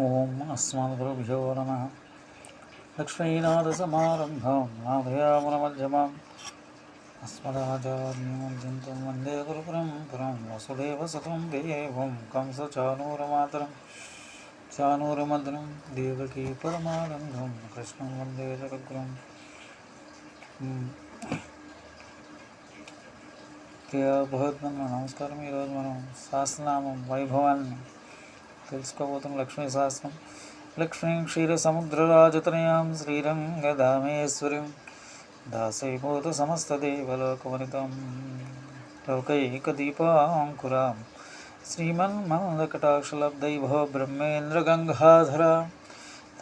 ఓం అస్మద్గురుభ్యో నమ లక్ష్మీనాథసమారంభాం నాభయామనమధ్యమాం అస్మదాచార్యమర్జంతం వందే గురుపురం పురం వసుదేవ సుతం దేవం కంసచానూరమాతరం. చానూరమద్రం దేవకీ పరమానందం. కృష్ణం వందే జగద్గురం. భగవద్గణ నమస్కారం. ఈరోజు మనం సహస్రనామం వైభవాన్ని తెలుసుకోబోతున్న లక్ష్మీ సహస్రం. లక్ష్మీ క్షీర సముద్రరాజతనయాం శ్రీరంగదామేశ్వరిం దాసైభూత సమస్తదేవలోకవనితం లౌకైకదీపాంకురాం శ్రీమన్మందకటాక్షలబ్దైభవ బ్రహ్మేంద్రగంగాధరా.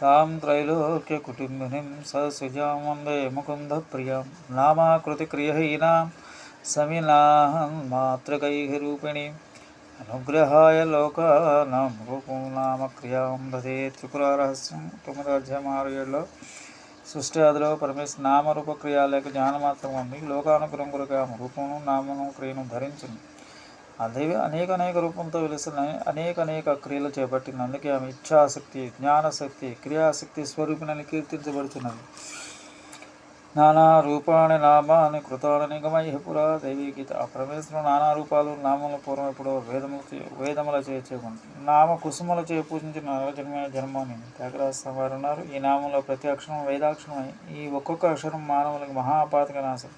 తాం త్రైలోక్యకుటుంబినిం ససుజాం వందే ముకుందప్రియాం నామాకృతిక్రియహీనాం సమినాహం మాతృకైः రూపిణీం అనుగ్రహాయ లోకానాం. రూపం నామ క్రియాం దదే త్రిపురరహస్యం తొమ్మిదో అధ్యాయం ఆరు ఏడులో సృష్టి ఆదిలో పరమేశ్వర నామరూప క్రియ జ్ఞానమాత్రం ఉంది. లోకానుగ్రహం కొరకు ఆమె రూపమును నామను క్రియను ధరించింది అదే అనేక అనేక రూపంతో వెలిసిన అనేక అనేక క్రియలు చేపట్టింది. అందుకే ఆమె ఇచ్ఛాశక్తి జ్ఞానశక్తి క్రియాశక్తి స్వరూపిణని కీర్తించబడుతున్నది నానా రూపాణి నామాని కృతాని నిగమై పురా దేవీ గీత. ఆ పరమేశ్వరుడు నానా రూపాలు నామముల పూర్వం ఎప్పుడో వేదముల చే- వేదముల చేర్చేకుంది నామ కుసుమల చే పూజించిన నవజన్మ జన్మని త్యాగరాజ వారు ఉన్నారు ఈ నామంలో ప్రతి అక్షరం వేదాక్షరమై. ఈ ఒక్కొక్క అక్షరం మానవులకు మహాపాతక నాశం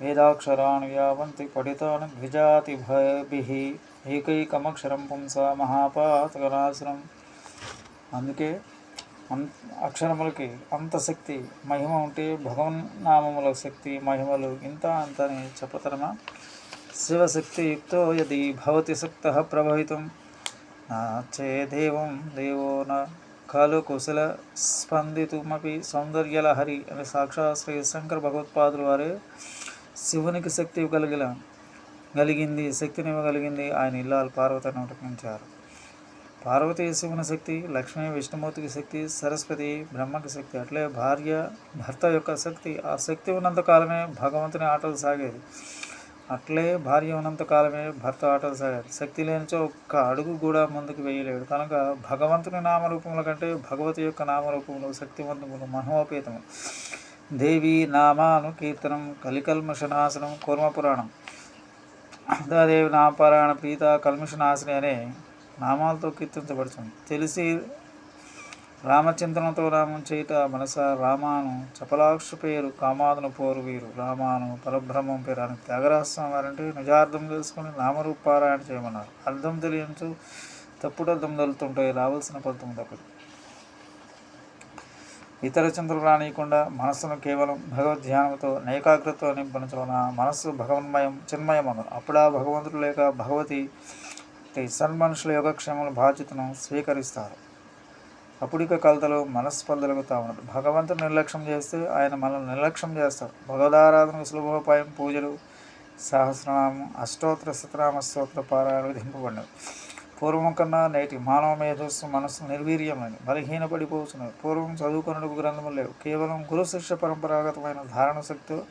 వేదాక్షరాన్ని యావంతి ద్విజాతి ద్విజాతిభిః ఏకైకమక్షరం పుంస మహాపాతకనాశనం అందుకే అక్షరములకి అంత శక్తి మహిమ ఉంటే భగవన్ నామముల శక్తి మహిమలు ఇంత అంత అని చెప్పతరమా శివశక్తియుక్తో యది భవతి శక్త ప్రభవితం. నా చేదేవం దేవో నా ఖలు కుశల స్పందితుమపి సౌందర్యలహరి అని సాక్షాత్ శ్రీ శంకర భగవత్పాదులు వారే శివునికి శక్తి కలిగిన కలిగింది శక్తినివ్వగలిగింది ఆయన ఇల్లాలు పార్వతిని ఉటకించారు పార్వతీ శివుని శక్తి లక్ష్మీ విష్ణుమూర్తికి శక్తి సరస్వతి బ్రహ్మకి శక్తి అట్లే భార్య భర్త యొక్క శక్తి ఆ శక్తి ఉన్నంత కాలమే భగవంతుని ఆటలు సాగేది. అట్లే భార్య ఉన్నంత కాలమే భర్త ఆటలు సాగారు శక్తి లేనిచో ఒక్క అడుగు కూడా ముందుకు వేయలేడు కనుక భగవంతుని నామరూపముల కంటే భగవతి యొక్క నామరూపములు శక్తివంతములు మహోపేతము దేవి నామాను కీర్తనం కలికల్మషనాశనం కూర్మ పురాణం దేవి నాపారాయణ ప్రీత కల్మషనాశిని అనే నామాలతో కీర్తించబడుతుంది తెలిసి రామచింతనతో రామం చేయుట మనస రామాను చపలాక్ష పేరు కామాదును పోరు వీరు. రామాను పరబ్రహ్మం పేరు అని త్యాగరాస్వామి వారంటే నిజార్థం తెలుసుకొని నామరూపారాయణ చేయమన్నారు. అర్థం తెలియచు తప్పుడు అర్థం తలుతుంటే రావాల్సిన ఫలితం తప్పదు ఇతర చింతలు రానియకుండా మనస్సును కేవలం భగవద్ ధ్యానంతో నైకాగ్రతతో నింపనచోన మనస్సు భగవన్మయం చిన్మయం అప్పుడు అప్పుడా భగవంతుడు లేక భగవతి ఈ సన్మనుషుల యోగక్షేమల బాధ్యతను స్వీకరిస్తారు. అప్పుడిక కలతలు మనస్పందలుగుతా ఉన్నట్టు భగవంతుడు నిర్లక్ష్యం చేస్తే ఆయన మనల్ని నిర్లక్ష్యం చేస్తారు భగవదారాధనకు సులభోపాయం పూజలు సహస్రనామం అష్టోత్తర శతనామ స్తోత్ర పారాయణ విధింపబడినవి. పూర్వం కన్నా నేటి మానవ మేధస్సు మనస్సు నిర్వీర్యమైనది. బలహీనపడిపోతున్నది. పూర్వం చదువుకున్నకు గ్రంథములు లేవు. కేవలం గురు శిష్య పరంపరాగతమైన ధారణ శక్తితో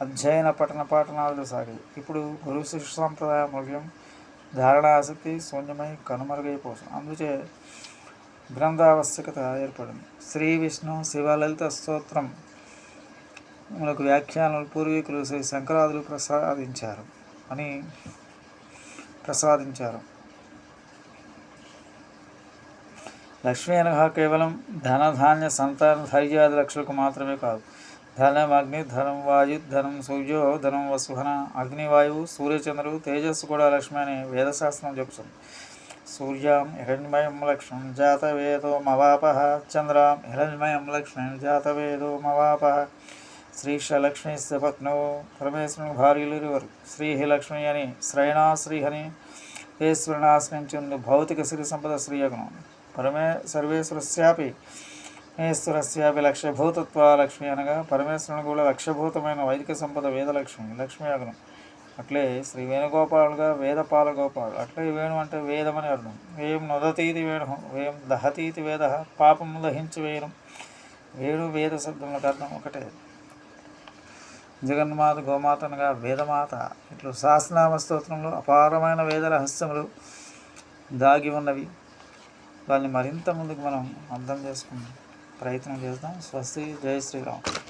అధ్యయన పఠన పాఠనాలు సాగాయి ఇప్పుడు గురు శిష్య సంప్రదాయ మూల్యం ధారణ ఆసక్తి శూన్యమై కనుమరుగైపోతుంది అందుచే గ్రంథావశ్యకత ఏర్పడింది. శ్రీ విష్ణు శివలలిత స్తోత్రం మనకు వ్యాఖ్యానాలు పూర్వీకులు శ్రీ శంకరాదులు ప్రసాదించారు అని ప్రసాదించారు. లక్ష్మీ అనగా కేవలం ధనధాన్య సంతాన ధైర్యాది లక్షలకు మాత్రమే కాదు ధనం అగ్ని ధనం వాయు ధనం సూర్యో ధనం వసుహన. అగ్నివాయువు సూర్యచంద్రుడు తేజస్సు కూడా లక్ష్మి అని వేదశాస్త్రం చెబుతుంది. సూర్యాం హిరణ్మయం లక్ష్మణ్ జాతవేదో మవాప చంద్రాం హిరణ్మయం లక్ష్మణ్ జాతవేదో మవాపహ శ్రీశలక్ష్మీస్య పత్నో పరమేశ్వరుని భార్యలు ఇరువరు శ్రీహి లక్ష్మి అని శ్రయణా శ్రీహని ఈశ్వరుని ఆశ్రయించుందు భౌతిక సిరి సంపద శ్రీయగుణం. పరమే సర్వేశ్వరస్యాపి ఈశ్వరస్యాపి లక్ష్యభూతత్వ లక్ష్మి అనగా పరమేశ్వరుని కూడా లక్ష్యభూతమైన వైదిక సంపద వేదలక్ష్మి లక్ష్మి అగును అట్లే శ్రీ వేణుగోపాలుగా వేదపాల గోపాలు అట్లే వేణు అంటే వేదమని అర్థం. వేయం నొదతీతి వేణు వేయం దహతీతి వేద పాపము దహించి వేణు వేణు వేద శబ్దములకు అర్థం ఒకటే. జగన్మాత గోమాత అనగా వేదమాత ఇట్లు సహస్రనామ స్తోత్రంలో అపారమైన వేద రహస్యములు దాగి ఉన్నవి. దాన్ని మరింత ముందుకు మనం అర్థం చేసుకుందాం. ప్రయత్నం చేద్దాం. స్వస్తి. జయ శ్రీరామ్.